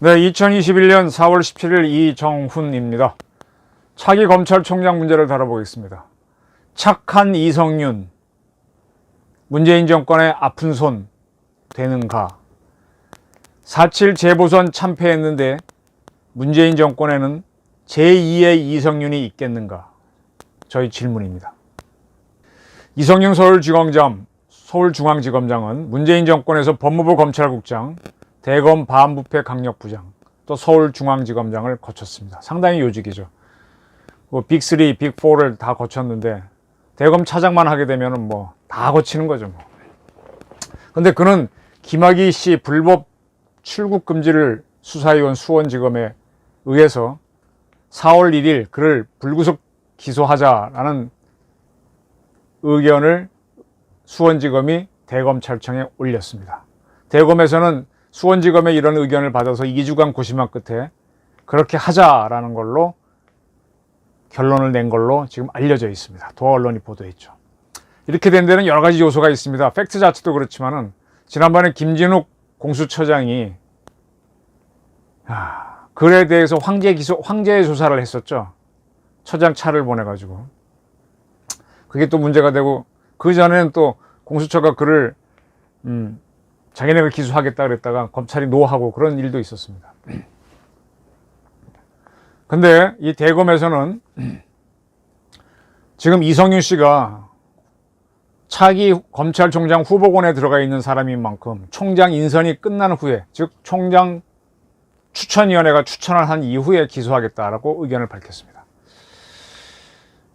네, 2021년 4월 17일 이정훈입니다. 차기 검찰총장 문제를 다뤄보겠습니다. 착한 이성윤, 문재인 정권의 아픈 손 되는가? 4.7 재보선 참패했는데 문재인 정권에는 제2의 이성윤이 있겠는가? 저희 질문입니다. 이성윤 서울지검장, 서울중앙지검장은 문재인 정권에서 법무부 검찰국장, 대검 반부패 강력부장, 또 서울중앙지검장을 거쳤습니다. 상당히 요직이죠. 뭐 빅3, 빅4를 다 거쳤는데 대검 차장만 하게 되면 뭐 다 거치는 거죠. 뭐. 근데 그는 김학의 씨 불법 출국 금지를 수사위원 수원지검에 의해서 4월 1일 그를 불구속 기소하자라는 의견을 수원지검이 대검찰청에 올렸습니다. 대검에서는 수원지검의 이런 의견을 받아서 2주간 고심한 끝에 그렇게 하자라는 걸로 결론을 낸 걸로 지금 알려져 있습니다. 도하 언론이 보도했죠. 이렇게 된 데는 여러 가지 요소가 있습니다. 팩트 자체도 그렇지만은 지난번에 김진욱 공수처장이 아, 글에 대해서 황제 기소, 황제 조사를 했었죠. 처장 차를 보내가지고. 그게 또 문제가 되고, 그 전에는 또 공수처가 그를, 음, 자기네가 기소하겠다 그랬다가 검찰이 노하고 그런 일도 있었습니다. 근데 이 대검에서는 지금 이성윤 씨가 차기 검찰총장 후보군에 들어가 있는 사람인 만큼 총장 인선이 끝난 후에, 즉 총장 추천위원회가 추천을 한 이후에 기소하겠다라고 의견을 밝혔습니다.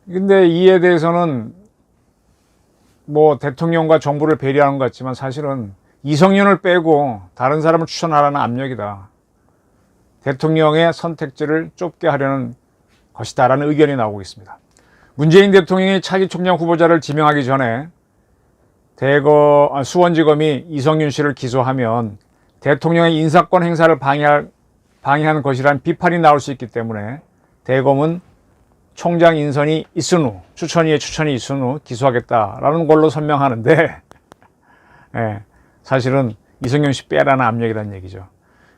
근데 이에 대해서는 뭐 대통령과 정부를 배려하는 것 같지만 사실은 이성윤을 빼고 다른 사람을 추천하라는 압력이다. 대통령의 선택지를 좁게 하려는 것이다 라는 의견이 나오고 있습니다. 문재인 대통령이 차기 총장 후보자를 지명하기 전에 대거 아, 수원지검이 이성윤 씨를 기소하면 대통령의 인사권 행사를 방해할 방해하는 것이란 비판이 나올 수 있기 때문에 대검은 총장 인선이 있은 후 추천위에 추천이 있은 후 기소하겠다라는 걸로 설명하는데 예, 사실은 이성윤 씨 빼라는 압력이라는 얘기죠.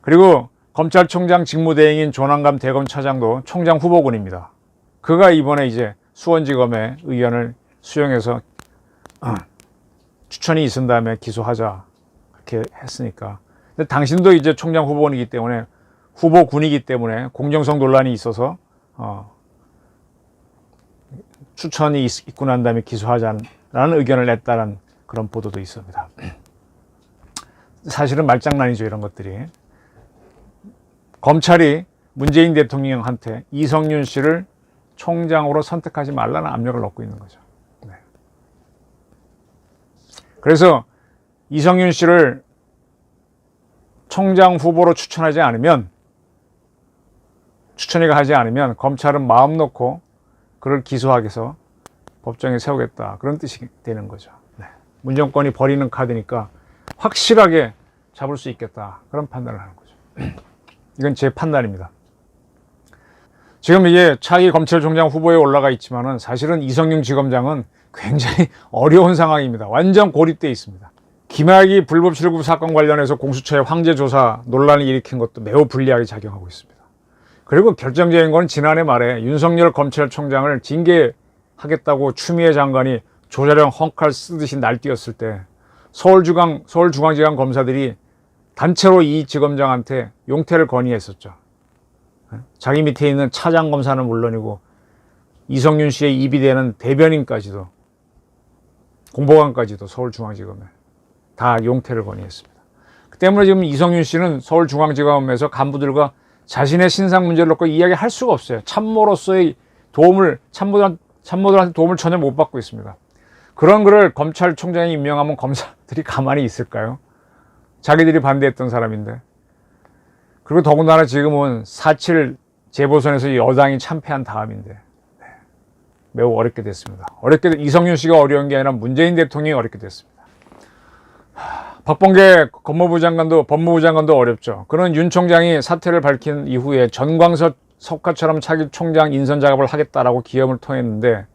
그리고 검찰총장 직무대행인 조남감 대검 차장도 총장 후보군입니다. 그가 이번에 이제 수원지검의 의견을 수용해서 어, 추천이 있은 다음에 기소하자 이렇게 했으니까. 근데 당신도 이제 총장 후보군이기 때문에 후보군이기 때문에 공정성 논란이 있어서 어, 추천이 있, 있고 난 다음에 기소하자는 의견을 냈다는 그런 보도도 있습니다. 사실은 말장난이죠 이런 것들이. 검찰이 문재인 대통령한테 이성윤 씨를 총장으로 선택하지 말라는 압력을 넣고 있는 거죠. 네. 그래서 이성윤 씨를 총장 후보로 추천하지 않으면 추천위가 하지 않으면 검찰은 마음 놓고 그를 기소하게 해서 법정에 세우겠다 그런 뜻이 되는 거죠. 네. 문정권이 버리는 카드니까 확실하게 잡을 수 있겠다 그런 판단을 하는 거죠. 이건 제 판단입니다. 지금 이게 차기 검찰총장 후보에 올라가 있지만은 사실은 이성윤 지검장은 굉장히 어려운 상황입니다. 완전 고립되어 있습니다. 김학의 불법 출국 사건 관련해서 공수처의 황제 조사 논란을 일으킨 것도 매우 불리하게 작용하고 있습니다. 그리고 결정적인 건 지난해 말에 윤석열 검찰총장을 징계하겠다고 추미애 장관이 조자령 헝칼 쓰듯이 날뛰었을 때 서울중앙, 서울중앙지검 검사들이 단체로 이 지검장한테 용태를 건의했었죠. 자기 밑에 있는 차장 검사는 물론이고 이성윤 씨의 입이 되는 대변인까지도 공보관까지도 서울중앙지검에 다 용태를 건의했습니다. 그 때문에 지금 이성윤 씨는 서울중앙지검에서 간부들과 자신의 신상 문제를 놓고 이야기할 수가 없어요. 참모로서의 도움을 참모들 참모들한테 도움을 전혀 못 받고 있습니다. 그런 글을 검찰총장이 임명하면 검사 들이 가만히 있을까요? 자기들이 반대했던 사람인데. 그리고 더군다나 지금은 4.7 재보선에서 여당이 참패한 다음인데. 네. 매우 어렵게 됐습니다. 어렵게, 이성윤 씨가 어려운 게 아니라 문재인 대통령이 어렵게 됐습니다. 하, 박범계 법무부 장관도, 법무부 장관도 어렵죠. 그런 윤 총장이 사퇴를 밝힌 이후에 전광석 석화처럼 차기 총장 인선 작업을 하겠다라고 기염을 통했는데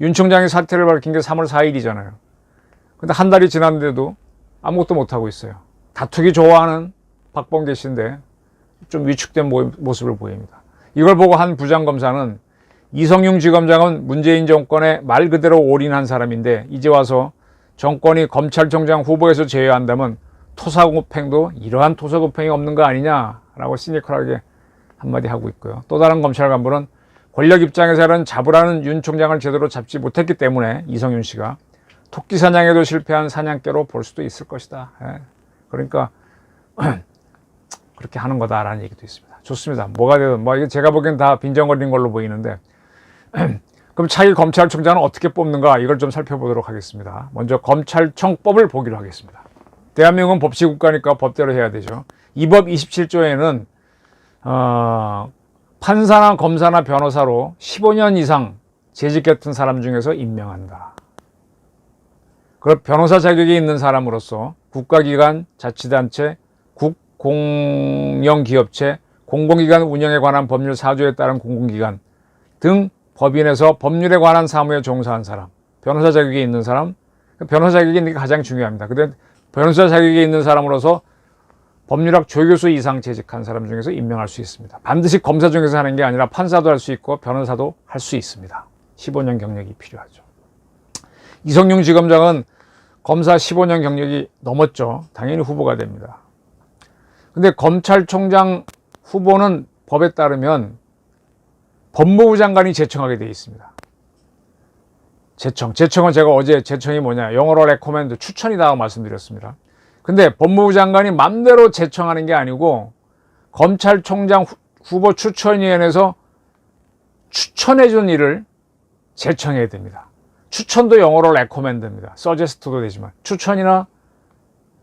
윤 총장이 사퇴를 밝힌 게 3월 4일이잖아요. 근데 한 달이 지났는데도 아무것도 못하고 있어요. 다투기 좋아하는 박범계 씨인데 좀 위축된 모- 모습을 보입니다. 이걸 보고 한 부장검사는 이성용 지검장은 문재인 정권에 말 그대로 올인한 사람인데 이제 와서 정권이 검찰총장 후보에서 제외한다면 토사구팽도 이러한 토사구팽이 없는 거 아니냐라고 시니컬하게 한마디 하고 있고요. 또 다른 검찰 간부는 권력 입장에서는 잡으라는 윤 총장을 제대로 잡지 못했기 때문에 이성윤 씨가 토끼 사냥에도 실패한 사냥개로 볼 수도 있을 것이다. 예. 그러니까 그렇게 하는 거다라는 얘기도 있습니다. 좋습니다. 뭐가 되든 뭐 이게 제가 보기엔 다 빈정거리는 걸로 보이는데 그럼 차기 검찰총장은 어떻게 뽑는가 이걸 좀 살펴보도록 하겠습니다. 먼저 검찰청법을 보기로 하겠습니다. 대한민국은 법치국가니까 법대로 해야 되죠. 이 법 27조에는 어, 판사나 검사나 변호사로 15년 이상 재직 했던 사람 중에서 임명한다. 그 변호사 자격이 있는 사람으로서 국가기관, 자치단체, 국공영기업체, 공공기관 운영에 관한 법률 사조에 따른 공공기관 등 법인에서 법률에 관한 사무에 종사한 사람, 변호사 자격이 있는 사람, 변호사 자격이 있는 게 가장 중요합니다. 근데 변호사 자격이 있는 사람으로서 법률학 조교수 이상 재직한 사람 중에서 임명할 수 있습니다. 반드시 검사 중에서 하는 게 아니라 판사도 할 수 있고 변호사도 할 수 있습니다. 15년 경력이 필요하죠. 이성용 지검장은 검사 15년 경력이 넘었죠. 당연히 후보가 됩니다. 근데 검찰총장 후보는 법에 따르면 법무부 장관이 제청하게 되어 있습니다. 제청. 제청은 제가 어제 제청이 뭐냐. 영어로 레코멘드 추천이다 말씀드렸습니다. 근데 법무부 장관이 맘대로 제청하는 게 아니고 검찰총장 후- 후보 추천위원회에서 추천해 준 일을 제청해야 됩니다. 추천도 영어로 레코멘드입니다. 서제스트도 되지만 추천이나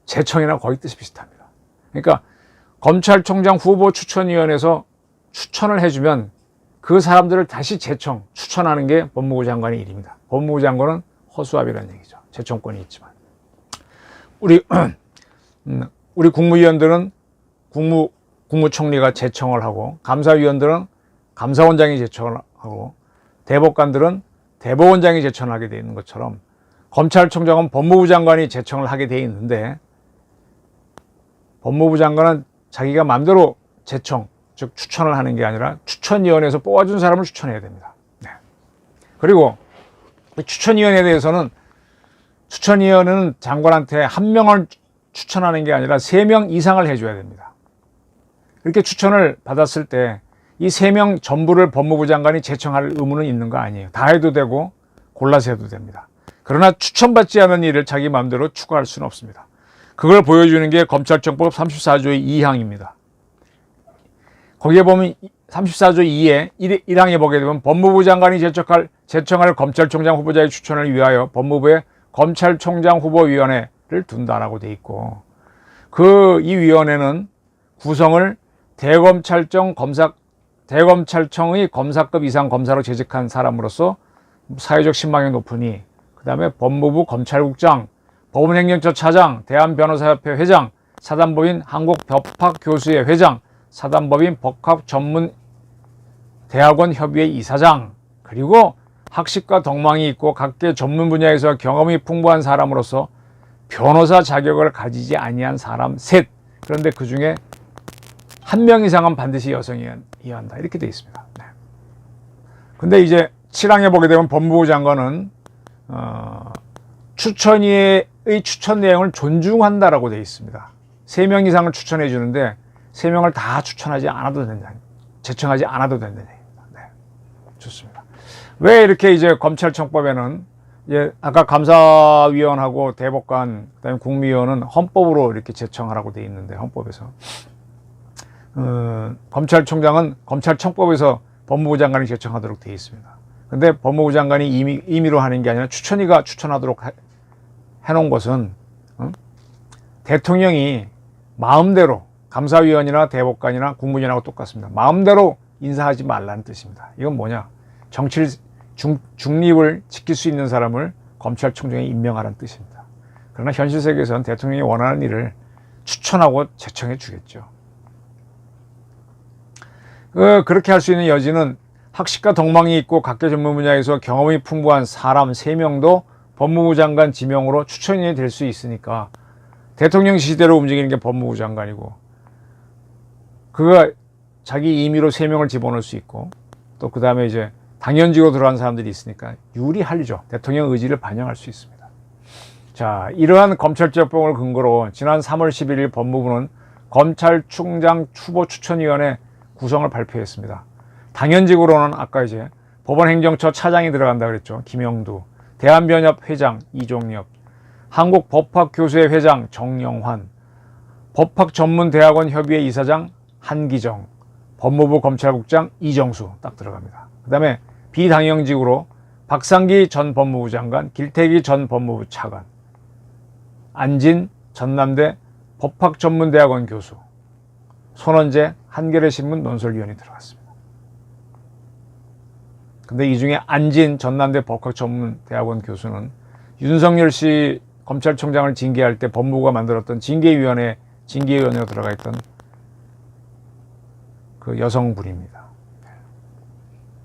제청이나 거의 뜻이 비슷합니다. 그러니까 검찰총장 후보 추천위원회에서 추천을 해주면 그 사람들을 다시 제청, 추천하는 게 법무부 장관의 일입니다. 법무부 장관은 허수아비라는 얘기죠. 제청권이 있지만. 우리, 음, 우리 국무위원들은 국무, 국무총리가 제청을 하고, 감사위원들은 감사원장이 제청을 하고, 대법관들은 대법원장이 제청하게 되어 있는 것처럼, 검찰총장은 법무부 장관이 제청을 하게 되어 있는데, 법무부 장관은 자기가 마음대로 제청, 즉 추천을 하는 게 아니라 추천위원회에서 뽑아준 사람을 추천해야 됩니다. 네. 그리고 이 추천위원회에 대해서는 추천위원회는 장관한테 한 명을 추천하는 게 아니라 세 명 이상을 해줘야 됩니다. 이렇게 추천을 받았을 때 이 세 명 전부를 법무부 장관이 제청할 의무는 있는 거 아니에요. 다 해도 되고 골라서 해도 됩니다. 그러나 추천받지 않은 일을 자기 마음대로 추구할 수는 없습니다. 그걸 보여주는 게 검찰청법 34조의 2항입니다. 거기에 보면 34조 2에 1항에 보게 되면 법무부 장관이 제청할, 제청할 검찰총장 후보자의 추천을 위하여 법무부에 검찰총장 후보위원회를 둔다라고 돼 있고 그 이 위원회는 구성을 대검찰청 검사 대검찰청의 검사급 이상 검사로 재직한 사람으로서 사회적 신망이 높으니 그다음에 법무부 검찰국장 법원행정처 차장, 대한변호사협회 회장, 사단법인 한국법학교수회 회장, 사단법인 법학전문 대학원 협의회 이사장, 그리고 학식과 덕망이 있고 각계 전문 분야에서 경험이 풍부한 사람으로서 변호사 자격을 가지지 아니한 사람 셋. 그런데 그 중에 한 명 이상은 반드시 여성이어야 한다. 이렇게 되어 있습니다. 네. 근데 이제 7항에 보게 되면 법무부 장관은 어, 추천위의 추천 내용을 존중한다라고 되어 있습니다. 세명 이상을 추천해 주는데 세 명을 다 추천하지 않아도 된다. 제청하지 않아도 얘기입니다. 네. 좋습니다. 왜 이렇게 이제 검찰청법에는 이제 아까 감사위원하고 대법관 그다음에 국무위원은 헌법으로 이렇게 제청하라고 되어 있는데 헌법에서 어, 검찰총장은 검찰청법에서 법무부 장관이 제청하도록 되어 있습니다. 근데 법무부 장관이 임의, 임의로 하는 게 아니라 추천위가 추천하도록 해, 해놓은 것은 어? 대통령이 마음대로 감사위원이나 대법관이나 국무위원하고 똑같습니다. 마음대로 인사하지 말라는 뜻입니다. 이건 뭐냐? 정치 중, 중립을 지킬 수 있는 사람을 검찰총장에 임명하라는 뜻입니다. 그러나 현실 세계에서는 대통령이 원하는 일을 추천하고 제청해 주겠죠. 그, 그렇게 할 수 있는 여지는 학식과 덕망이 있고 각계 전문 분야에서 경험이 풍부한 사람 3명도 법무부 장관 지명으로 추천이 될 수 있으니까 대통령 지시대로 움직이는 게 법무부 장관이고 그가 자기 임의로 세 명을 집어넣을 수 있고 또 그 다음에 이제 당연직으로 들어간 사람들이 있으니까 유리하죠. 대통령 의지를 반영할 수 있습니다. 자, 이러한 검찰개혁법을 근거로 지난 3월 11일 법무부는 검찰총장 후보 추천위원회 구성을 발표했습니다. 당연직으로는 아까 이제 법원행정처 차장이 들어간다 그랬죠. 김영두, 대한변협 회장 이종엽, 한국법학교수회 회장 정영환, 법학전문대학원 협의회 이사장 한기정, 법무부 검찰국장 이정수 딱 들어갑니다. 그 다음에 비당연직으로 박상기 전 법무부 장관, 길태기 전 법무부 차관, 안진 전남대 법학전문대학원 교수, 손원재 한겨레신문 논설위원이 들어갔습니다. 근데 이 중에 안진 전남대 법학전문대학원 교수는 윤석열 씨 검찰총장을 징계할 때 법무부가 만들었던 징계위원회 징계위원회로 들어가 있던 그 여성분입니다.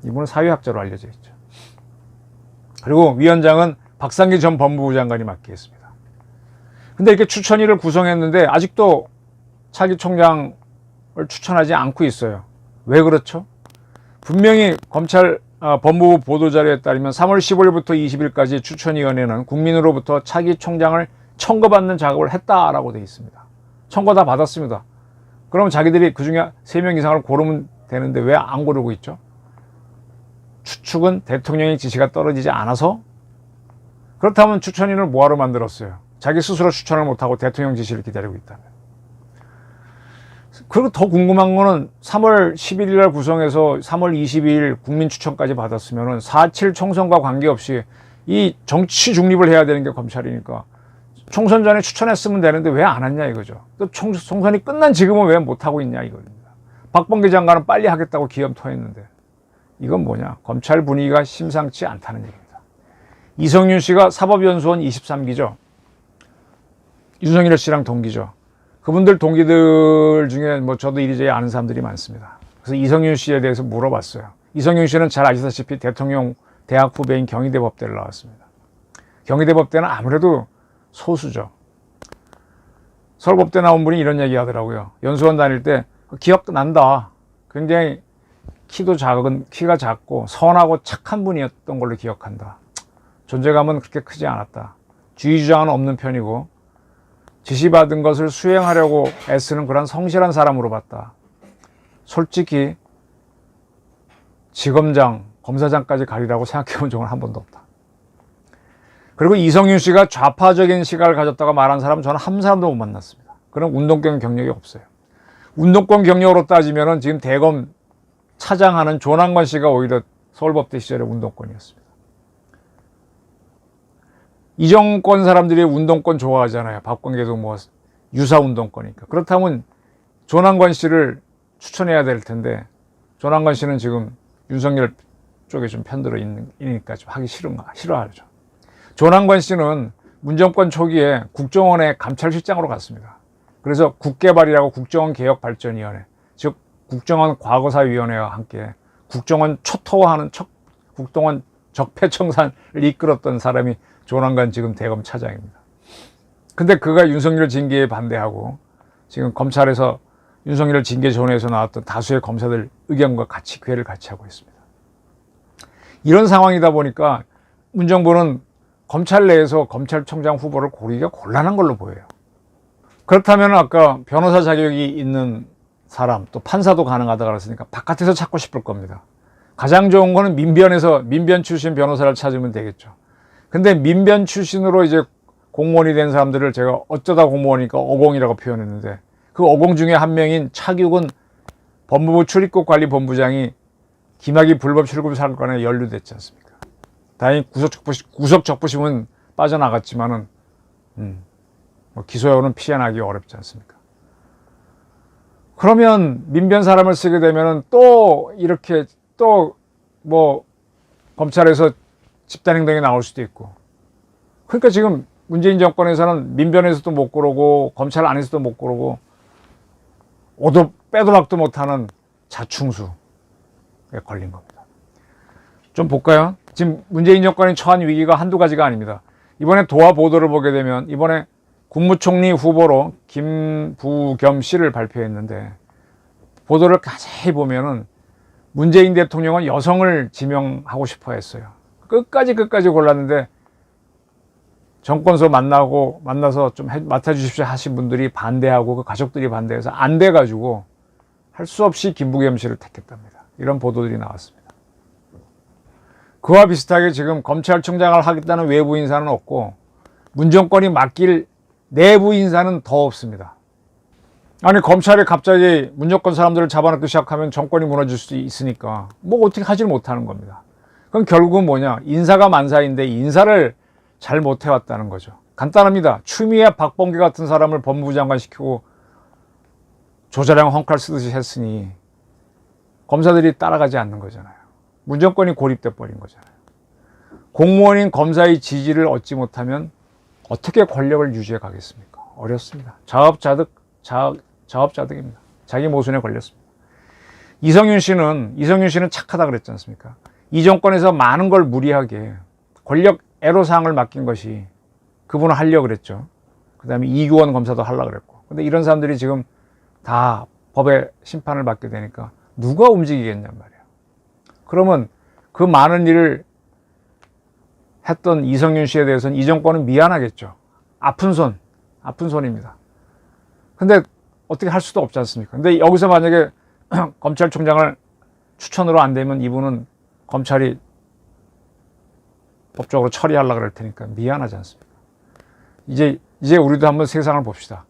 이분은 사회학자로 알려져 있죠. 그리고 위원장은 박상기 전 법무부 장관이 맡게 했습니다. 근데 이렇게 추천위를 구성했는데 아직도 차기 총장을 추천하지 않고 있어요. 왜 그렇죠? 분명히 검찰 아, 법무부 보도자료에 따르면 3월 15일부터 20일까지 추천위원회는 국민으로부터 차기 총장을 청구받는 작업을 했다라고 되어 있습니다. 청구 다 받았습니다. 그러면 자기들이 그 중에 3명 이상을 고르면 되는데 왜 안 고르고 있죠? 추측은 대통령의 지시가 떨어지지 않아서 그렇다면 추천인을 뭐하러 만들었어요? 자기 스스로 추천을 못하고 대통령 지시를 기다리고 있다면. 그리고 더 궁금한 거는 3월 11일 날 구성해서 3월 22일 국민 추천까지 받았으면은 4.7 총선과 관계없이 이 정치 중립을 해야 되는 게 검찰이니까 총선 전에 추천했으면 되는데 왜안 했냐 이거죠. 또 총, 총선이 끝난 지금은 왜 못 하고 있냐 이겁니다. 박범계 장관은 빨리 하겠다고 기염 토했는데 이건 뭐냐. 검찰 분위기가 심상치 않다는 얘기입니다. 이성윤 씨가 사법연수원 23기죠. 윤석열 씨랑 동기죠. 그분들 동기들 중에 뭐 저도 이리저리 아는 사람들이 많습니다. 그래서 이성윤 씨에 대해서 물어봤어요. 이성윤 씨는 잘 아시다시피 대통령 대학 후배인 경희대 법대를 나왔습니다. 경희대 법대는 아무래도 소수죠. 서울법대 나온 분이 이런 얘기 하더라고요. 연수원 다닐 때 기억 난다. 굉장히 키도 작은, 키가 작고 선하고 착한 분이었던 걸로 기억한다. 존재감은 그렇게 크지 않았다. 주의 주장은 없는 편이고 지시받은 것을 수행하려고 애쓰는 그런 성실한 사람으로 봤다. 솔직히 지검장, 검사장까지 가리라고 생각해 본 적은 한 번도 없다. 그리고 이성윤 씨가 좌파적인 시각을 가졌다고 말한 사람은 저는 한 사람도 못 만났습니다. 그런 운동권 경력이 없어요. 운동권 경력으로 따지면 지금 대검 차장하는 조남관 씨가 오히려 서울법대 시절의 운동권이었습니다. 이정권 사람들이 운동권 좋아하잖아요. 박광계도 뭐 유사 운동권이니까. 그렇다면 조남관 씨를 추천해야 될 텐데 조남관 씨는 지금 윤석열 쪽에 좀 편들어 있으니까 좀 하기 싫은가 싫어하죠. 조남관 씨는 문정권 초기에 국정원의 감찰실장으로 갔습니다. 그래서 국개발이라고 국정원 개혁발전위원회, 즉 국정원 과거사위원회와 함께 국정원 초토화하는 척, 국정원 적폐청산을 이끌었던 사람이 조남관 지금 대검 차장입니다. 근데 그가 윤석열 징계에 반대하고 지금 검찰에서 윤석열 징계 전에서 나왔던 다수의 검사들 의견과 같이 괴를 같이 하고 있습니다. 이런 상황이다 보니까 문정부는 검찰 내에서 검찰총장 후보를 고르기가 곤란한 걸로 보여요. 그렇다면 아까 변호사 자격이 있는 사람 또 판사도 가능하다 그랬으니까 바깥에서 찾고 싶을 겁니다. 가장 좋은 거는 민변에서 민변 출신 변호사를 찾으면 되겠죠. 근데 민변 출신으로 이제 공무원이 된 사람들을 제가 어쩌다 공무원이니까 어공이라고 표현했는데 그 어공 중에 한 명인 차규근 법무부 출입국 관리 본부장이 김학의 불법 출국 사건에 연루됐지 않습니까? 다행히 구속 적부심, 적부심은 빠져나갔지만은 음, 뭐 기소여는 피해나기 어렵지 않습니까? 그러면 민변 사람을 쓰게 되면은 또 이렇게 또 뭐 검찰에서 집단행동이 나올 수도 있고. 그러니까 지금 문재인 정권에서는 민변에서도 못 고르고 검찰 안에서도 못 고르고 오도 빼도 박도 못하는 자충수에 걸린 겁니다. 좀 볼까요? 지금 문재인 정권이 처한 위기가 한두 가지가 아닙니다. 이번에 도화 보도를 보게 되면 이번에 국무총리 후보로 김부겸 씨를 발표했는데 보도를 자세히 보면은 문재인 대통령은 여성을 지명하고 싶어 했어요. 끝까지 끝까지 골랐는데 정권서 만나고 만나서 좀 해- 맡아주십시오 하신 분들이 반대하고 그 가족들이 반대해서 안 돼가지고 할 수 없이 김부겸 씨를 택했답니다. 이런 보도들이 나왔습니다. 그와 비슷하게 지금 검찰총장을 하겠다는 외부 인사는 없고 문정권이 맡길 내부 인사는 더 없습니다. 아니 검찰이 갑자기 문정권 사람들을 잡아놓기 시작하면 정권이 무너질 수 있으니까 뭐 어떻게 하질 못하는 겁니다. 그럼 결국은 뭐냐 인사가 만사인데 인사를 잘 못해왔다는 거죠. 간단합니다. 추미애 박범계 같은 사람을 법무부 장관 시키고 조자량 헝칼 쓰듯이 했으니 검사들이 따라가지 않는 거잖아요. 문정권이 고립돼 버린 거잖아요. 공무원인 검사의 지지를 얻지 못하면 어떻게 권력을 유지해 가겠습니까? 어렵습니다. 자업자득, 자, 자업자득입니다. 자기 모순에 걸렸습니다. 이성윤 씨는, 이성윤 씨는 착하다 그랬지 않습니까? 이 정권에서 많은 걸 무리하게 권력 애로사항을 맡긴 것이 그분은 하려고 그랬죠. 그 다음에 이규원 검사도 하려고 그랬고. 근데 이런 사람들이 지금 다 법의 심판을 받게 되니까 누가 움직이겠냔 말이에요. 그러면 그 많은 일을 했던 이성윤 씨에 대해서는 이 정권은 미안하겠죠. 아픈 손, 아픈 손입니다. 근데 어떻게 할 수도 없지 않습니까? 근데 여기서 만약에 검찰총장을 추천으로 안 되면 이분은 검찰이 법적으로 처리하려고 그럴 테니까 미안하지 않습니까? 이제, 이제 우리도 한번 세상을 봅시다.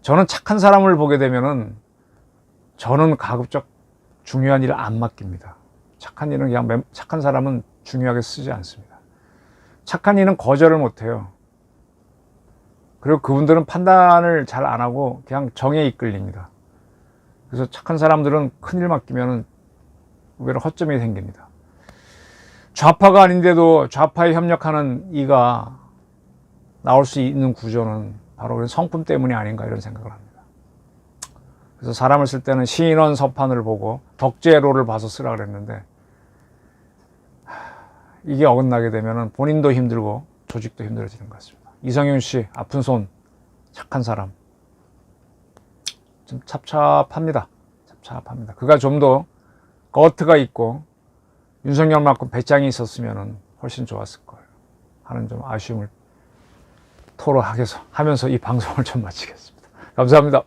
저는 착한 사람을 보게 되면은 저는 가급적 중요한 일을 안 맡깁니다. 착한 일은 그냥 매- 착한 사람은 중요하게 쓰지 않습니다. 착한 일은 거절을 못 해요. 그리고 그분들은 판단을 잘 안 하고 그냥 정에 이끌립니다. 그래서 착한 사람들은 큰일 맡기면은 의외로 허점이 생깁니다. 좌파가 아닌데도 좌파에 협력하는 이가 나올 수 있는 구조는 바로 성품 때문이 아닌가 이런 생각을 합니다. 그래서 사람을 쓸 때는 신원 서판을 보고 덕제로를 봐서 쓰라 그랬는데 하, 이게 어긋나게 되면 본인도 힘들고 조직도 힘들어지는 것 같습니다. 이성윤 씨 아픈 손 착한 사람 좀 찹찹합니다. 찹찹합니다. 그가 좀 더 거트가 있고 윤석열만큼 배짱이 있었으면 훨씬 좋았을 거예요. 하는 좀 아쉬움을 토로하면서 하면서 이 방송을 좀 마치겠습니다. 감사합니다.